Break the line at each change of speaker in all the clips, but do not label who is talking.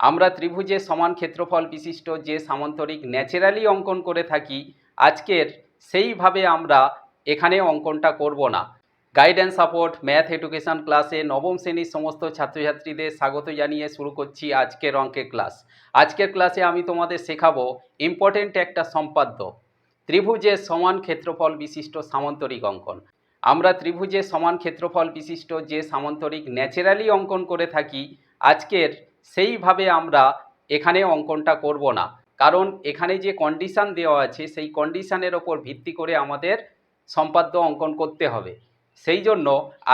আমরা ত্রিভুজের সমান ক্ষেত্রফল বিশিষ্ট যে সামান্তরিক ন্যাচারালি অঙ্কন করে থাকি, আজকের সেইভাবে আমরা এখানে অঙ্কনটা করব না। গাইডেন্স সাপোর্ট ম্যাথ এডুকেশন ক্লাসে নবম শ্রেণির সমস্ত ছাত্রছাত্রীদের স্বাগত জানিয়ে শুরু করছি আজকের অঙ্কের ক্লাস আজকের ক্লাসে আমি তোমাদের শেখাবো ইম্পর্টেন্ট একটা সম্পাদ্য। ত্রিভুজের সমান ক্ষেত্রফল বিশিষ্ট সামান্তরিক অঙ্কন। আমরা ত্রিভুজের সমান ক্ষেত্রফল বিশিষ্ট যে সামান্তরিক ন্যাচারালি অঙ্কন করে থাকি, আজকের সেইভাবে আমরা এখানে অঙ্কনটা করব না। কারণ এখানে যে কন্ডিশান দেওয়া আছে, সেই কন্ডিশানের ওপর ভিত্তি করে আমাদের সম্পাদ্য অঙ্কন করতে হবে। সেই জন্য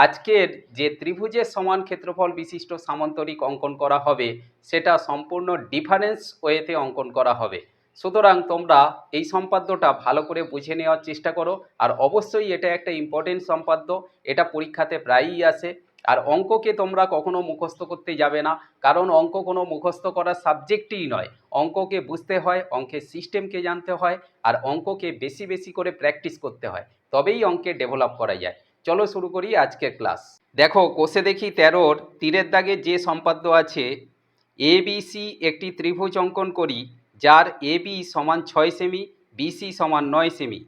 আজকের যে ত্রিভুজের সমান ক্ষেত্রফল বিশিষ্ট সামান্তরিক অঙ্কন করা হবে, সেটা সম্পূর্ণ ডিফারেন্স ওয়েতে অঙ্কন করা হবে। সুতরাং তোমরা এই সম্পাদ্যটা ভালো করে বুঝে নেওয়ার চেষ্টা করো। আর অবশ্যই এটা একটা ইম্পর্টেন্ট সম্পাদ্য। এটা পরীক্ষাতে প্রায়ই আসে। আর অঙ্ককে তোমরা কখনো মুখস্থ করতে যাবে না। কারণ অঙ্ক কোনো মুখস্থ করার সাবজেক্টই নয়। অঙ্ককে বুঝতে হয়, অঙ্কের সিস্টেমকে জানতে হয়, আর অঙ্ককে বেশি বেশি করে প্র্যাকটিস করতে হয়। তবেই অঙ্কে ডেভেলপ করা যায়। চলো শুরু করি আজকের ক্লাস। দেখো, কোষে দেখি তেরোর তীরের দাগে যে সম্পাদ্য আছে, এ সি একটি ত্রিভুজ অঙ্কন করি, যার এ বি সমান ছয় সেমি বিসি সমান নয় সেমি।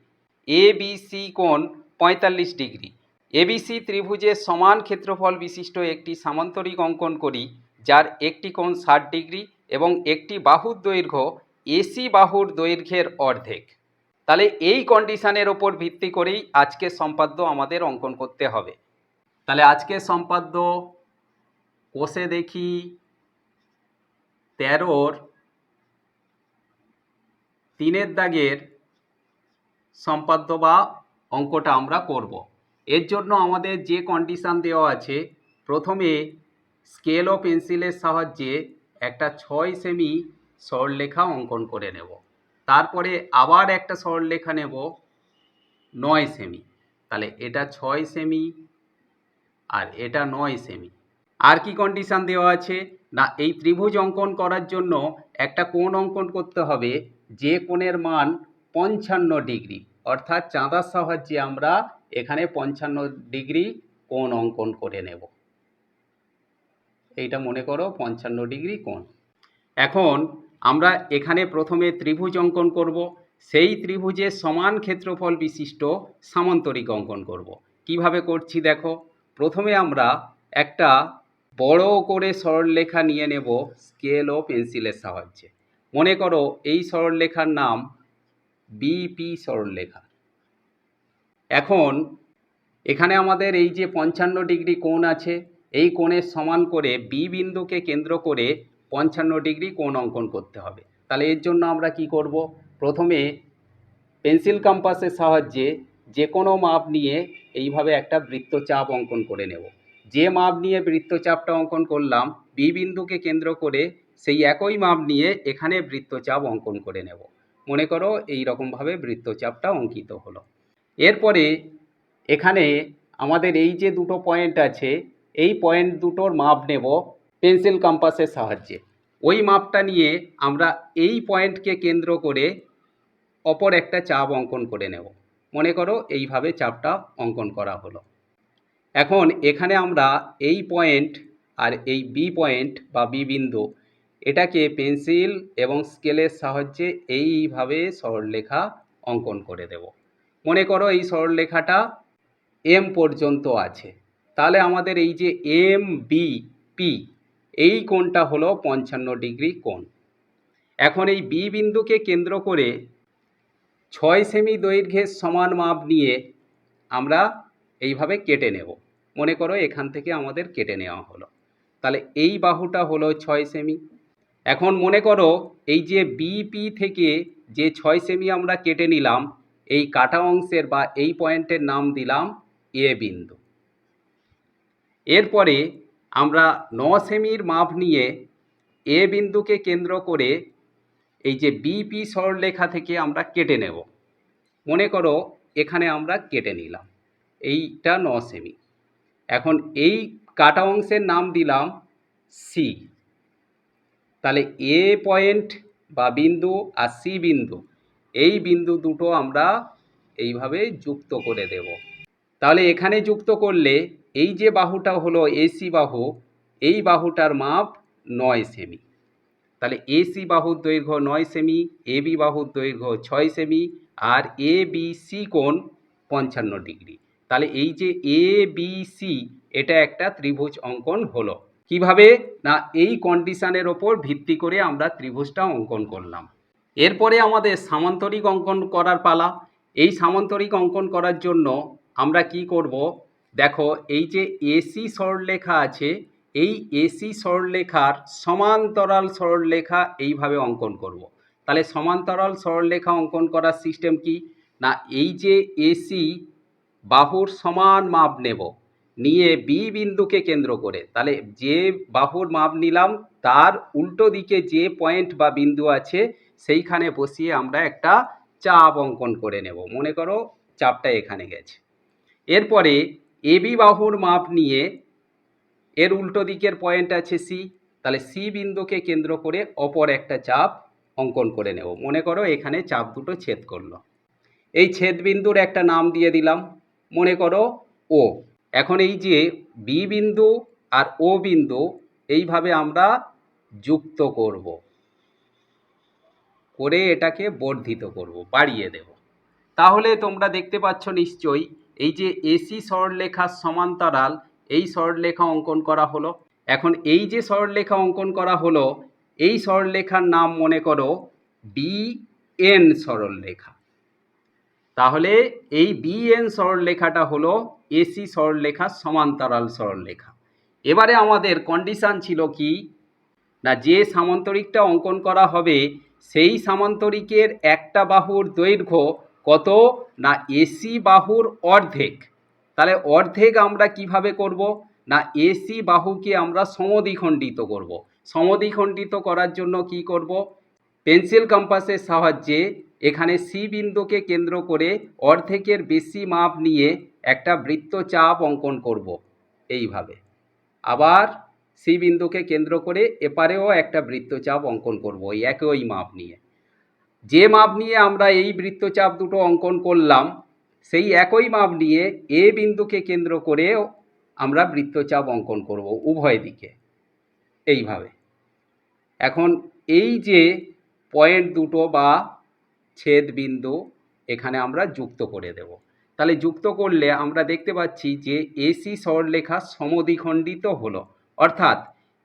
এ বি সি কোণ পঁয়তাল্লিশ ডিগ্রি। এবিসি ত্রিভুজের সমান ক্ষেত্রফল বিশিষ্ট একটি সামান্তরিক অঙ্কন করি, যার একটি কোণ ষাট ডিগ্রি এবং একটি বাহুর দৈর্ঘ্য এসি বাহুর দৈর্ঘ্যের অর্ধেক। তাহলে এই কন্ডিশনের ওপর ভিত্তি করেই আজকের সম্পাদ্য আমাদের অঙ্কন করতে হবে। তাহলে আজকের সম্পাদ্য কোষে দেখি তেরোর তিনের দাগের সম্পাদ্য বা অঙ্কটা আমরা করব। এর জন্য আমাদের যে কন্ডিশান দেওয়া আছে, প্রথমে স্কেল ও পেন্সিলের সাহায্যে একটা ছয় সেমি সরলরেখা অঙ্কন করে নেব। তারপরে আবার একটা সরলরেখা নেব, নয় সেমি তাহলে এটা ছয় সেমি আর এটা নয় সেমি আর কি কন্ডিশান দেওয়া আছে? না, এই ত্রিভুজ অঙ্কন করার জন্য একটা কোণ অঙ্কন করতে হবে, যে কোণের মান পঞ্চান্ন ডিগ্রি। অর্থাৎ চাঁদার সাহায্যে আমরা এখানে পঞ্চান্ন ডিগ্রি কোণ অঙ্কন করে নেব। এইটা মনে করো পঞ্চান্ন ডিগ্রি কোণ। এখন আমরা এখানে প্রথমে ত্রিভুজ অঙ্কন করব। সেই ত্রিভুজের সমান ক্ষেত্রফল বিশিষ্ট সামান্তরিক অঙ্কন করব। কীভাবে করছি দেখো? প্রথমে আমরা একটা বড় করে সরলরেখা নিয়ে নেব স্কেল ও পেন্সিলের সাহায্যে। মনে করো এই সরলরেখার নাম বিপি সরলরেখা এখন এখানে আমাদের এই যে পঞ্চান্ন ডিগ্রি কোণ আছে, এই কোণের সমান করে বি বিন্দুকে কেন্দ্র করে পঞ্চান্ন ডিগ্রি কোণ অঙ্কন করতে হবে। তাহলে এর জন্য আমরা কি করব? প্রথমে পেন্সিল কম্পাসের সাহায্যে যে কোনো মাপ নিয়ে এইভাবে একটা বৃত্তচাপ অঙ্কন করে নেব। যে মাপ নিয়ে বৃত্তচাপটা অঙ্কন করলাম বি বিন্দুকে কেন্দ্র করে সেই একই মাপ নিয়ে এখানে বৃত্তচাপ অঙ্কন করে নেব। মনে করো এই রকমভাবে বৃত্তচাপটা অঙ্কিত হলো। এরপরে এখানে আমাদের এই যে দুটো পয়েন্ট আছে, এই পয়েন্ট দুটোর মাপ নেব পেন্সিল কম্পাসের সাহায্যে। ওই মাপটা নিয়ে আমরা এই পয়েন্টকে কেন্দ্র করে অপর একটা চাপ অঙ্কন করে নেব। মনে করো এইভাবে চাপটা অঙ্কন করা হলো। এখন এখানে আমরা এই পয়েন্ট আর এই বি পয়েন্ট বা বি বিন্দু এটাকে পেন্সিল এবং স্কেলের সাহায্যে এইভাবে সরলরেখা অঙ্কন করে দেব। মনে করো এই সরলরেখাটা এম পর্যন্ত আছে। তাহলে আমাদের এই যে এম বি পি এই কোণটা হলো পঞ্চান্ন ডিগ্রি কোণ। এখন এই বি বিন্দুকে কেন্দ্র করে ছয় সেমি দৈর্ঘ্যের সমান মাপ নিয়ে আমরা এইভাবে কেটে নেব। মনে করো এখান থেকে আমাদের কেটে নেওয়া হলো। তাহলে এই বাহুটা হলো ছয় সেমি। এখন মনে করো এই যে বিপি থেকে যে ছয় সেমি আমরা কেটে নিলাম, এই কাটা অংশের বা এই পয়েন্টের নাম দিলাম এ বিন্দু। এরপরে আমরা ন সেমির মাপ নিয়ে এ বিন্দুকে কেন্দ্র করে এই যে বিপি সরলরেখা থেকে আমরা কেটে নেব। মনে করো এখানে আমরা কেটে নিলাম, এইটা ন সেমি এখন এই কাটা অংশের নাম দিলাম সি তাহলে এ পয়েন্ট বা বিন্দু আর সি বিন্দু, এই বিন্দু দুটো আমরা এইভাবে যুক্ত করে দেব। তাহলে এখানে যুক্ত করলে এই যে বাহুটা হলো এসি বাহু, এই বাহুটার মাপ নয় সেমি। তাহলে এসি বাহুর দৈর্ঘ্য নয় সেমি এবি বাহুর দৈর্ঘ্য ছয় সেমি আর এ বি সি কোণ পঞ্চান্ন ডিগ্রি। তাহলে এই যে এ বি সি, এটা একটা ত্রিভুজ অঙ্কন হলো। কীভাবে? না, এই কন্ডিশনের ওপর ভিত্তি করে আমরা ত্রিভুজটা অঙ্কন করলাম। এরপরে আমাদের সামান্তরিক অঙ্কন করার পালা। এই সামান্তরিক অঙ্কন করার জন্য আমরা কি করব? দেখো, এই যে এসি সরলরেখা আছে, এই এসি সরলরেখার সমান্তরাল সরলরেখা এইভাবে অঙ্কন করব। তাহলে সমান্তরাল সরলরেখা অঙ্কন করার সিস্টেম কি? না, এই যে এসি বাহুর সমান মাপ নেব। নিয়ে বি বিন্দুকে কেন্দ্র করে। তাহলে যে বাহুর মাপ নিলাম, তার উল্টো দিকে যে পয়েন্ট বা বিন্দু আছে, সেইখানে বসিয়ে আমরা একটা চাপ অঙ্কন করে নেব। মনে করো চাপটা এখানে গেছে। এরপরে এবি বাহুর মাপ নিয়ে এর উল্টো দিকের পয়েন্ট আছে সি তাহলে সি বিন্দুকে কেন্দ্র করে অপর একটা চাপ অঙ্কন করে নেব। মনে করো এখানে চাপ দুটো ছেদ করল। এই ছেদ বিন্দুর একটা নাম দিয়ে দিলাম। মনে করো ও এখন এই যে বি বিন্দু আর ও বিন্দু এইভাবে আমরা যুক্ত করব। করে এটাকে বর্ধিত করব, বাড়িয়ে দেব। তাহলে তোমরা দেখতে পাচ্ছ নিশ্চয়ই, এই যে এসি সরলরেখার সমান্তরাল, এই সরলরেখা অঙ্কন করা হলো। এখন এই যে সরলরেখা অঙ্কন করা হলো, এই সরলরেখার নাম মনে করো বি এন সরলরেখা তাহলে এই বিএন সরলরেখাটা হলো এসি সরলরেখার সমান্তরাল সরলরেখা এবারে আমাদের কন্ডিশান ছিল কি? না, যে সামান্তরিকটা অঙ্কন করা হবে, সেই সামান্তরিকের একটা বাহুর দৈর্ঘ্য কত? না, এসি বাহুর অর্ধেক। তাহলে অর্ধেক আমরা কীভাবে করব? না, এসি বাহুকে আমরা সমদ্বিখণ্ডিত করব। সমদ্বিখণ্ডিত করার জন্য কি করব? পেন্সিল কম্পাসের সাহায্যে এখানে সি বিন্দুকে কেন্দ্র করে অর্ধেকের বেশি মাপ নিয়ে একটা বৃত্তচাপ অঙ্কন করব এইভাবে। আবার সি বিন্দুকে কেন্দ্র করে এপারেও একটা বৃত্তচাপ অঙ্কন করব ওই একই মাপ নিয়ে। যে মাপ নিয়ে আমরা এই বৃত্তচাপ দুটো অঙ্কন করলাম, সেই একই মাপ নিয়ে এ বিন্দুকে কেন্দ্র করেও আমরা বৃত্তচাপ অঙ্কন করব উভয় দিকে। এইভাবে। এখন এই যে পয়েন্ট দুটো বা ছেদ বিন্দু এখানে আমরা যুক্ত করে দেব। তাহলে যুক্ত করলে আমরা দেখতে পাচ্ছি যে এসি সরলরেখা সমদ্বিখণ্ডিত হলো। অর্থাৎ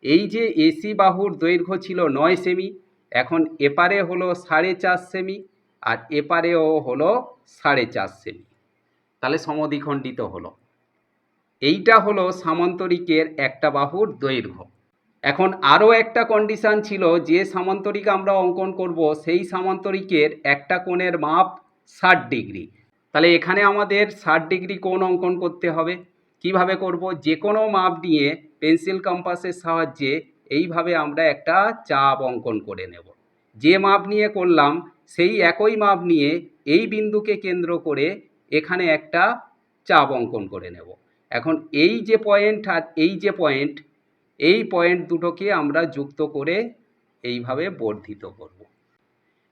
এই যে এসি বাহুর দৈর্ঘ্য ছিল নয় সেমি, এখন এপারে হলো সাড়ে চার সেমি আর এপারেও হলো সাড়ে চার সেমি। তাহলে সমদ্বিখণ্ডিত হলো। এইটা হলো সামান্তরিকের একটা বাহুর দৈর্ঘ্য। এখন আরও একটা কন্ডিশান ছিল যে সামান্তরিক আমরা অঙ্কন করব, সেই সামান্তরিকের একটা কোণের মাপ ষাট ডিগ্রি। তাহলে এখানে আমাদের ষাট ডিগ্রি কোণ অঙ্কন করতে হবে। কীভাবে করব? যে কোনো মাপ নিয়ে পেন্সিল কম্পাসের সাহায্যে এইভাবে আমরা একটা চাপ অঙ্কন করে নেব। যে মাপ নিয়ে করলাম, সেই একই মাপ নিয়ে এই বিন্দুকে কেন্দ্র করে এখানে একটা চাপ অঙ্কন করে নেব। এখন এই যে পয়েন্ট আর এই যে পয়েন্ট, এই পয়েন্ট দুটোকে আমরা যুক্ত করে এইভাবে বর্ধিত করব।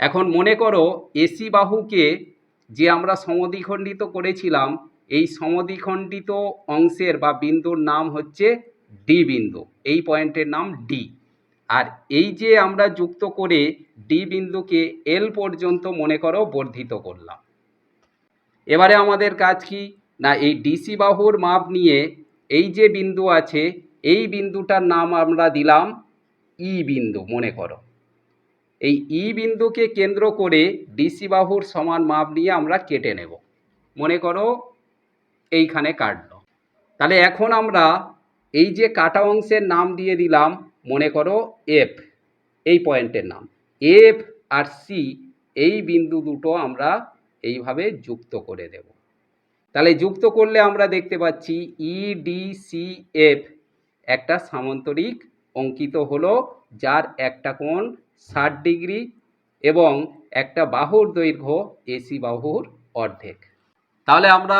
এখন মনে করো, এসি বাহুকে যে আমরা সমদ্বিখণ্ডিত করেছিলাম, এই সমদ্বিখণ্ডিত অংশের বা বিন্দুর নাম হচ্ছে ডি বিন্দু। এই পয়েন্টের নাম ডি। আর এই যে আমরা যুক্ত করে ডি বিন্দুকে এল পর্যন্ত মনে করো বর্ধিত করলাম। এবারে আমাদের কাজ কি? না, এই ডিসি বাহুর মাপ নিয়ে এই যে বিন্দু আছে, এই বিন্দুটার নাম আমরা দিলাম ই বিন্দু, মনে করো। এই ই বিন্দুকে কেন্দ্র করে ডিসি বাহুর সমান মাপ নিয়ে আমরা কেটে নেব। মনে করো এইখানে কাটলো। তাহলে এখন আমরা এই যে কাটা অংশের নাম দিয়ে দিলাম, মনে করো এফ এই পয়েন্টের নাম। এফ আর সি এই বিন্দু দুটো আমরা এইভাবে যুক্ত করে দেব। তাহলে যুক্ত করলে আমরা দেখতে পাচ্ছি ই ডি সি এফ একটা সামান্তরিক অঙ্কিত হলো, যার একটা কোণ ষাট ডিগ্রি এবং একটা বাহুর দৈর্ঘ্য এসি বাহুর অর্ধেক। তাহলে আমরা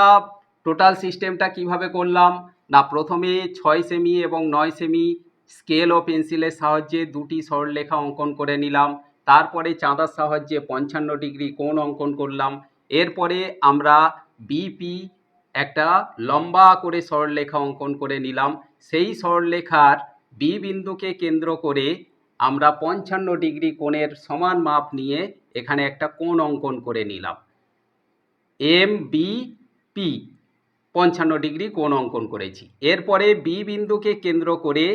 টোটাল সিস্টেমটা কীভাবে করলাম? না, প্রথমে ছয় সেমি এবং নয় সেমি স্কেল ও পেন্সিলের সাহায্যে দুটি সরলরেখা অঙ্কন করে নিলাম। তারপরে চাঁদার সাহায্যে পঞ্চান্ন ডিগ্রি কোণ অঙ্কন করলাম। এরপরে আমরা বিপি একটা লম্বা করে সরলরেখা অঙ্কন করে নিলাম। সেই সরলরেখার বি বিন্দুকে কেন্দ্র করে আমরা পঞ্চান্ন ডিগ্রি কোণের সমান মাপ নিয়ে এখানে একটা কোণ অঙ্কন করে নিলাম। এম বি পি পঞ্চান্ন ডিগ্রি কোণ অঙ্কন করেছি। এরপরে বি বিন্দুকে কেন্দ্র করে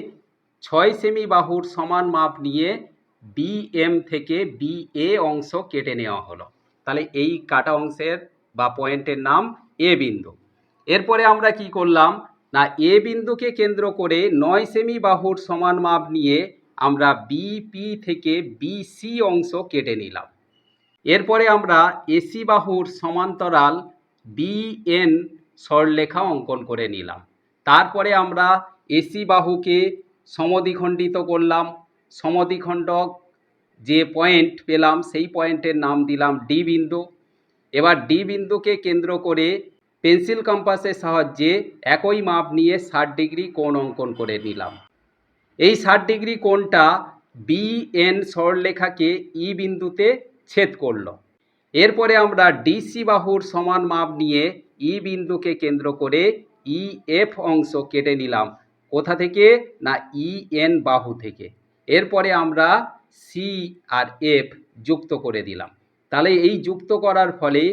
ছয় সেমি বাহুর সমান মাপ নিয়ে বি এম থেকে বি এ অংশ কেটে নেওয়া হলো। তাহলে এই কাটা অংশের বা পয়েন্টের নাম এ বিন্দু। এরপরে আমরা কি করলাম? না এ বিন্দুকে কেন্দ্র করে নয় সেমি বাহুর সমান মাপ নিয়ে আমরা বিপি থেকে বিসি অংশ কেটে নিলাম। এরপরে আমরা এসি বাহুর সমান্তরাল বিএন স্বরলেখা অঙ্কন করে নিলাম। তারপরে আমরা এসি বাহুকে সমদ্বিখণ্ডিত করলাম। সমদ্বিখণ্ডক যে পয়েন্ট পেলাম, সেই পয়েন্টের নাম দিলাম ডি বিন্দু। এবার ডি বিন্দুকে কেন্দ্র করে পেন্সিল কম্পাসের সাহায্যে একই মাপ নিয়ে ষাট ডিগ্রি কোণ অঙ্কন করে নিলাম। এই ষাট ডিগ্রি কোণটা বিএন সরলরেখাকে ই বিন্দুতে ছেদ করল। এরপরে আমরা ডিসি বাহুর সমান মাপ নিয়ে ই বিন্দুকে কেন্দ্র করে ই এফ অংশ কেটে নিলাম। কোথা থেকে? না ই এন বাহু থেকে। এরপরে আমরা সি আর এফ যুক্ত করে দিলাম। তাহলে এই যুক্ত করার ফলে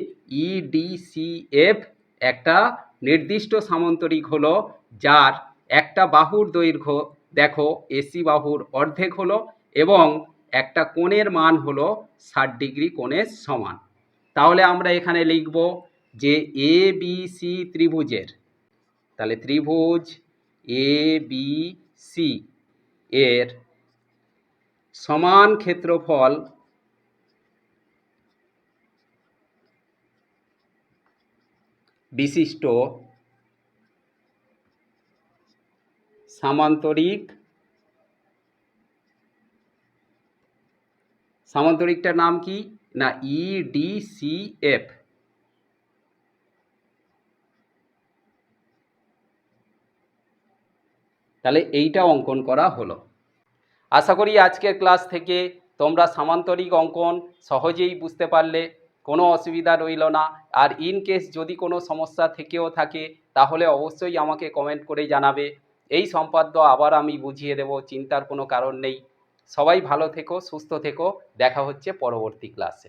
ই ডি সি এফ একটা নির্দিষ্ট সামান্তরিক হলো, যার একটা বাহুর দৈর্ঘ্য দেখো, এসি বাহুর অর্ধেক হলো এবং একটা কোণের মান হলো ষাট ডিগ্রি কোণের সমান। তাহলে আমরা এখানে লিখব যে এ বি সি ত্রিভুজের। তাহলে ত্রিভুজ এ বি সি এর সমান ক্ষেত্রফল বিশিষ্ট সামান্তরিক, সামান্তরিকটার নাম কি? না E ইডিসিএফ তাহলে এইটা অঙ্কন করা হলো। আশা করি আজকের ক্লাস থেকে তোমরা সামান্তরিক অঙ্কন সহজেই বুঝতে পারলে, কোনো অসুবিধা রইল না। আর ইন কেস যদি কোনো সমস্যা থেকেও থাকে, তাহলে অবশ্যই আমাকে কমেন্ট করে জানাবে। এই সম্পাদ্য আবার আমি বুঝিয়ে দেব, চিন্তার কোনো কারণ নেই। সবাই ভালো থেকো, সুস্থ থেকো। দেখা হচ্ছে পরবর্তী ক্লাসে